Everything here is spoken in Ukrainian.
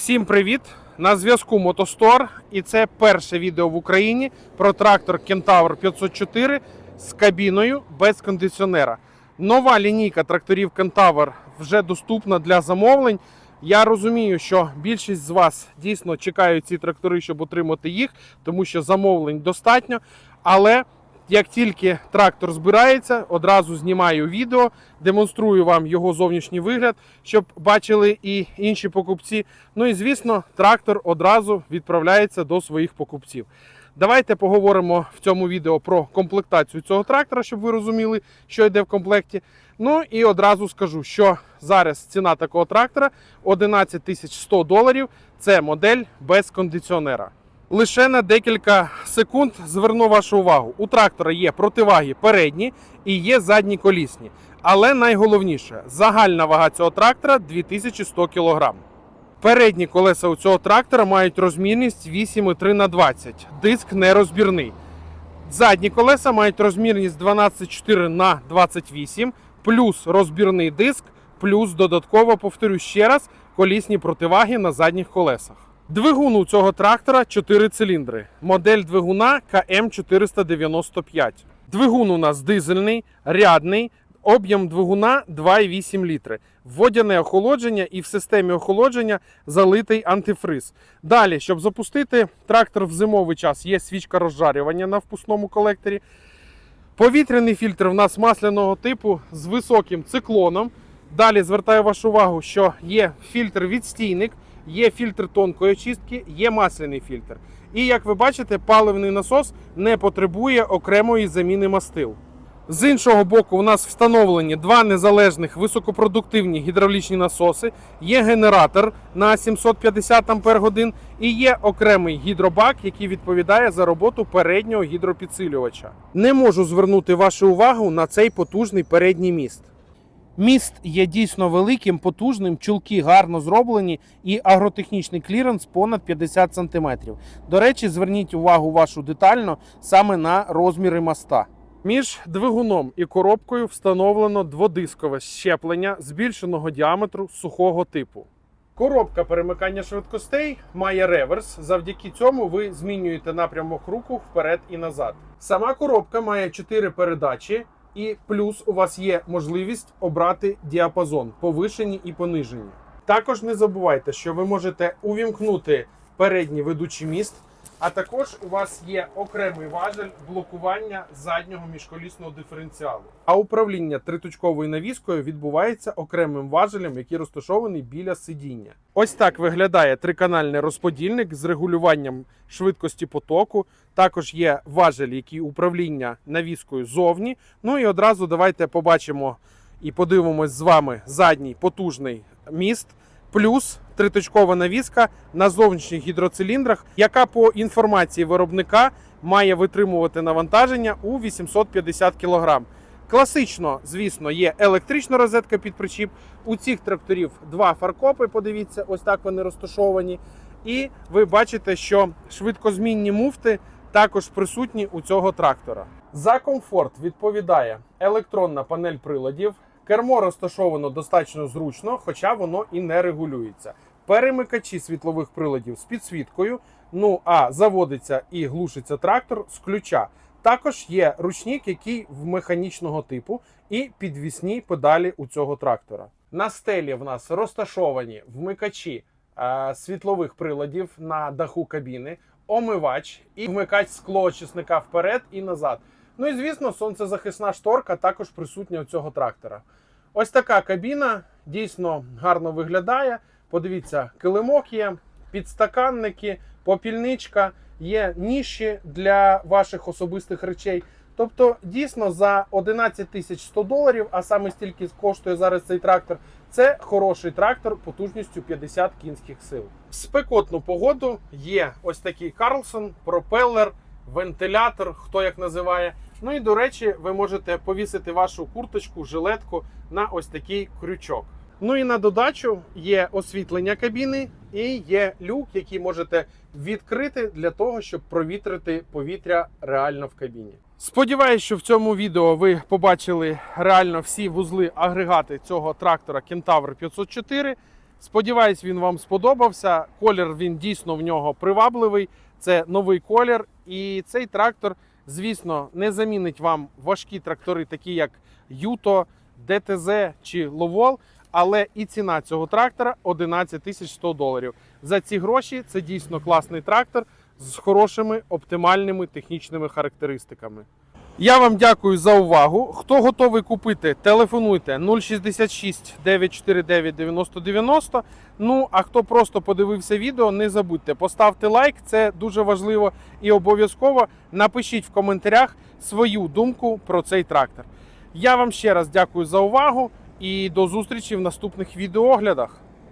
Всім привіт! На зв'язку Мотостор, і це перше відео в Україні про трактор Кентавр 504 з кабіною без кондиціонера. Нова лінійка тракторів Кентавр вже доступна для замовлень. Я розумію, що більшість з вас дійсно чекають ці трактори, щоб отримати їх, тому що замовлень достатньо. Але як тільки трактор збирається, одразу знімаю відео, демонструю вам його зовнішній вигляд, щоб бачили і інші покупці. Ну і звісно, трактор одразу відправляється до своїх покупців. Давайте поговоримо в цьому відео про комплектацію цього трактора, щоб ви розуміли, що йде в комплекті. Ну і одразу скажу, що зараз ціна такого трактора 11 тисяч 100 доларів. Це модель без кондиціонера. Лише на декілька секунд зверну вашу увагу. У трактора є противаги передні і є задні колісні. Але найголовніше, загальна вага цього трактора 2100 кг. Передні колеса у цього трактора мають розмірність 8,3 на 20. Диск нерозбірний. Задні колеса мають розмірність 12,4 на 28, плюс розбірний диск, плюс додатково, повторю ще раз, колісні противаги на задніх колесах. Двигун у цього трактора 4 циліндри. Модель двигуна КМ495. Двигун у нас дизельний, рядний, об'єм двигуна 2,8 літри. Вводяне охолодження і в системі охолодження залитий антифриз. Далі, щоб запустити трактор в зимовий час, є свічка розжарювання на впускному колекторі. Повітряний фільтр в нас масляного типу з високим циклоном. Далі звертаю вашу увагу, що є фільтр відстійник, є фільтр тонкої очистки, є масляний фільтр. І як ви бачите, паливний насос не потребує окремої заміни мастил. З іншого боку, у нас встановлені два незалежних високопродуктивні гідравлічні насоси, є генератор на 750 Ах і є окремий гідробак, який відповідає за роботу переднього гідропідсилювача. Не можу звернути вашу увагу на цей потужний передній міст. Міст є дійсно великим, потужним, чулки гарно зроблені і агротехнічний кліренс понад 50 см. До речі, зверніть увагу вашу детально саме на розміри моста. Між двигуном і коробкою встановлено дводискове щеплення збільшеного діаметру сухого типу. Коробка перемикання швидкостей має реверс. Завдяки цьому ви змінюєте напрямок руху вперед і назад. Сама коробка має 4 передачі, і плюс у вас є можливість обрати діапазон повишені і понижені. Також не забувайте, що ви можете увімкнути передній ведучий міст, а також у вас є окремий важель блокування заднього міжколісного диференціалу. А управління триточковою навіскою відбувається окремим важелем, який розташований біля сидіння. Ось так виглядає триканальний розподільник з регулюванням швидкості потоку. Також є важель, який управління навіскою зовні. Ну і одразу давайте побачимо і подивимось з вами задній потужний міст. Плюс триточкова навіска на зовнішніх гідроциліндрах, яка по інформації виробника має витримувати навантаження у 850 кг. Класично, звісно, є електрична розетка під причіп. У цих тракторів два фаркопи. Подивіться, ось так вони розташовані. І ви бачите, що швидкозмінні муфти також присутні у цього трактора. За комфорт відповідає електронна панель приладів. Кермо розташовано достатньо зручно, хоча воно і не регулюється. Перемикачі світлових приладів з підсвіткою. Ну а заводиться і глушиться трактор з ключа. Також є ручник, який в механічного типу, і підвісні педалі у цього трактора. На стелі в нас розташовані вмикачі е, світлових приладів на даху кабіни, омивач і вмикач склоочисника вперед і назад. Ну і звісно, сонцезахисна шторка також присутня у цього трактора. Ось така кабіна дійсно гарно виглядає. Подивіться, килимок є, підстаканники, попільничка, є ніші для ваших особистих речей. Тобто, дійсно, за 11 тисяч 100 доларів, а саме стільки коштує зараз цей трактор, це хороший трактор потужністю 50 кінських сил. В спекотну погоду є ось такий Карлсон, пропелер, вентилятор, хто як називає. Ну і до речі, ви можете повісити вашу курточку, жилетку на ось такий крючок. Ну і на додачу є освітлення кабіни і є люк, який можете відкрити для того, щоб провітрити повітря реально в кабіні. Сподіваюсь, що в цьому відео ви побачили реально всі вузли агрегати цього трактора Кентавр 504. Сподіваюсь, він вам сподобався. Колір він дійсно в нього привабливий. Це новий колір. І цей трактор, звісно, не замінить вам важкі трактори, такі як Юто, ДТЗ чи Ловол. Але і ціна цього трактора 11 тисяч 100 доларів. За ці гроші це дійсно класний трактор з хорошими оптимальними технічними характеристиками. Я вам дякую за увагу. Хто готовий купити, телефонуйте 066 949 9090. Ну а хто просто подивився відео, не забудьте поставте лайк, це дуже важливо. І обов'язково напишіть в коментарях свою думку про цей трактор. Я вам ще раз дякую за увагу і до зустрічі в наступних відеооглядах.